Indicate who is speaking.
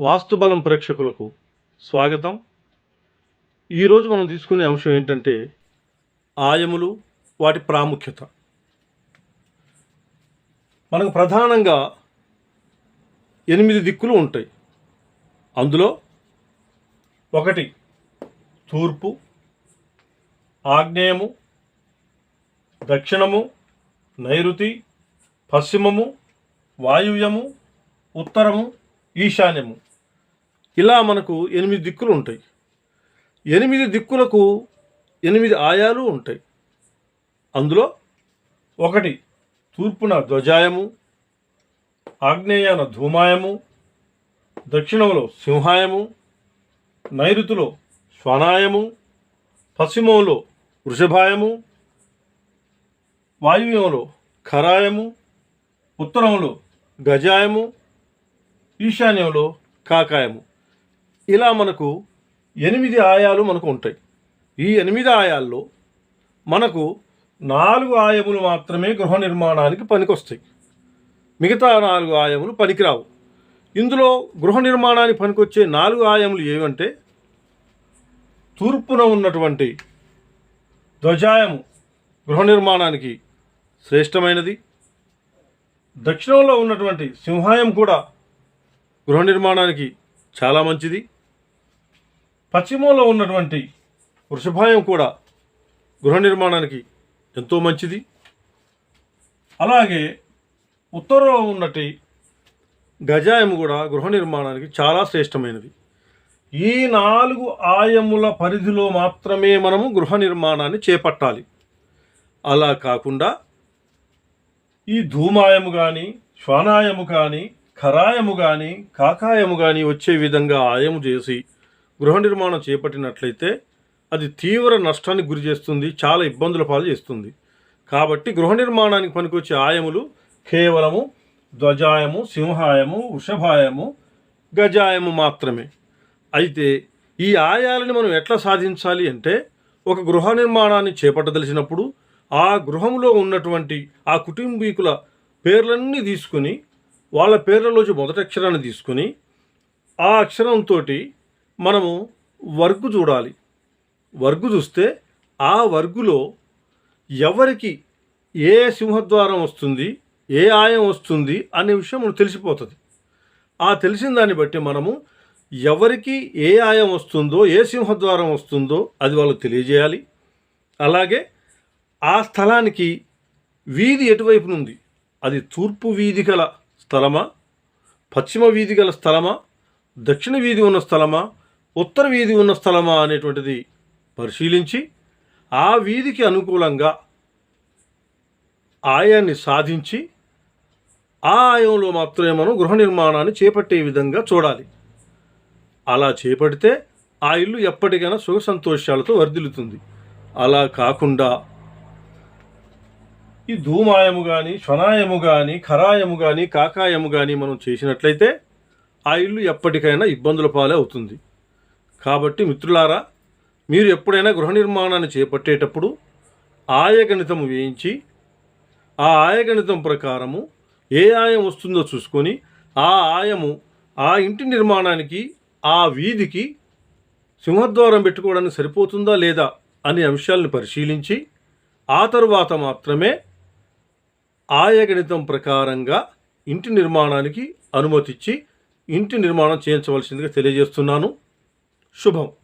Speaker 1: వాస్తుబలం ప్రేక్షకులకు స్వాగతం. ఈరోజు మనం తీసుకునే అంశం ఏంటంటే ఆయములు వాటి ప్రాముఖ్యత. మనకు ప్రధానంగా ఎనిమిది దిక్కులు ఉంటాయి. అందులో ఒకటి తూర్పు ఆగ్నేయము దక్షిణము నైరుతి పశ్చిమము వాయువ్యము ఉత్తరము ఈశాన్యము. ఇలా మనకు ఎనిమిది దిక్కులు ఉంటాయి. ఎనిమిది దిక్కులకు ఎనిమిది ఆయాలు ఉంటాయి. అందులో ఒకటి తూర్పున ధ్వజాయము ఆగ్నేయాన ధూమాయము దక్షిణంలో సింహాయము నైరుతిలో స్వనాయము పశ్చిమంలో వృషభాయము వాయువ్యంలో ఖరాయము ఉత్తరంలో గజాయము ఈశాన్యంలో కాకాయము. ఇలా మనకు ఎనిమిది ఆయాలు మనకు ఉంటాయి. ఈ ఎనిమిది ఆయాల్లో మనకు నాలుగు ఆయములు మాత్రమే గృహ నిర్మాణానికి పనికొస్తాయి. మిగతా నాలుగు ఆయములు పనికిరావు. ఇందులో గృహ నిర్మాణానికి పనికొచ్చే నాలుగు ఆయములు ఏవంటే తూర్పున ఉన్నటువంటి ధ్వజాయము గృహ నిర్మాణానికి శ్రేష్టమైనది. దక్షిణంలో ఉన్నటువంటి సింహాయం కూడా గృహ నిర్మాణానికి చాలా మంచిది. పశ్చిమంలో ఉన్నటువంటి వృషభాయం కూడా గృహ నిర్మాణానికి ఎంతో మంచిది. అలాగే ఉత్తరంలో ఉన్నటి గజాయం కూడా గృహ నిర్మాణానికి చాలా శ్రేష్టమైనది. ఈ నాలుగు ఆయముల పరిధిలో మాత్రమే మనము గృహ నిర్మాణాన్ని చేపట్టాలి. అలా కాకుండా ఈ ధూమాయము కానీ శ్వానాయము కానీ ఖరాయము కానీ కాకాయము కానీ వచ్చే విధంగా ఆయము చేసి గృహ నిర్మాణం చేపట్టినట్లయితే అది తీవ్ర నష్టానికి గురి చేస్తుంది చాలా ఇబ్బందుల పాలు చేస్తుంది. కాబట్టి గృహ నిర్మాణానికి పనికొచ్చే ఆయములు కేవలము ధ్వజాయము సింహాయము వృషభాయము గజాయము మాత్రమే. అయితే ఈ ఆయాలని మనం ఎట్లా సాధించాలి అంటే ఒక గృహ నిర్మాణాన్ని చేపట్టదలిచినప్పుడు ఆ గృహంలో ఉన్నటువంటి ఆ కుటుంబీకుల పేర్లన్నీ తీసుకుని వాళ్ళ పేర్లలోంచి మొదటి అక్షరాన్ని తీసుకుని ఆ అక్షరంతో మనము వర్గు చూడాలి. వర్గు చూస్తే ఆ వర్గులో ఎవరికి ఏ సింహద్వారం వస్తుంది ఏ ఆయం వస్తుంది అనే విషయం మనకు తెలిసిపోతుంది. ఆ తెలిసిన దాన్ని బట్టి మనము ఎవరికి ఏ ఆయం వస్తుందో ఏ సింహద్వారం వస్తుందో అది వాళ్ళకి తెలియజేయాలి. అలాగే ఆ స్థలానికి వీధి ఎటువైపునుంది? అది తూర్పు వీధి గల స్థలమా? పశ్చిమ వీధి గల స్థలమా? దక్షిణ వీధి ఉన్న స్థలమా? ఉత్తర వీధి ఉన్న స్థలమా అనేటువంటిది పరిశీలించి ఆ వీధికి అనుకూలంగా ఆయాన్ని సాధించి ఆ ఆయంలో మాత్రమే మనం గృహ నిర్మాణాన్ని చేపట్టే విధంగా చూడాలి. అలా చేపడితే ఆ ఇల్లు ఎప్పటికైనా సుఖ సంతోషాలతో వర్ధిల్లుతుంది. అలా కాకుండా ఈ ధూమాయము కానీ శ్వనాయము కానీ ఖరాయము కానీ కాకాయము కానీ మనం చేసినట్లయితే ఆ ఇల్లు ఎప్పటికైనా ఇబ్బందుల పాలే అవుతుంది కాబట్టి మిత్రులారా మీరు ఎప్పుడైనా గృహ నిర్మాణాన్ని చేపట్టేటప్పుడు ఆయగణితం వేయించి ఆ ఆయగణితం ప్రకారము ఏ ఆయం వస్తుందో చూసుకొని ఆ ఆయము ఆ ఇంటి నిర్మాణానికి ఆ వీధికి సింహద్వారం పెట్టుకోవడానికి సరిపోతుందా లేదా అనే అంశాలను పరిశీలించి ఆ తరువాత మాత్రమే ఆయగణితం ప్రకారంగా ఇంటి నిర్మాణానికి అనుమతిచ్చి ఇంటి నిర్మాణం చేయించవలసిందిగా తెలియజేస్తున్నాను. 手捧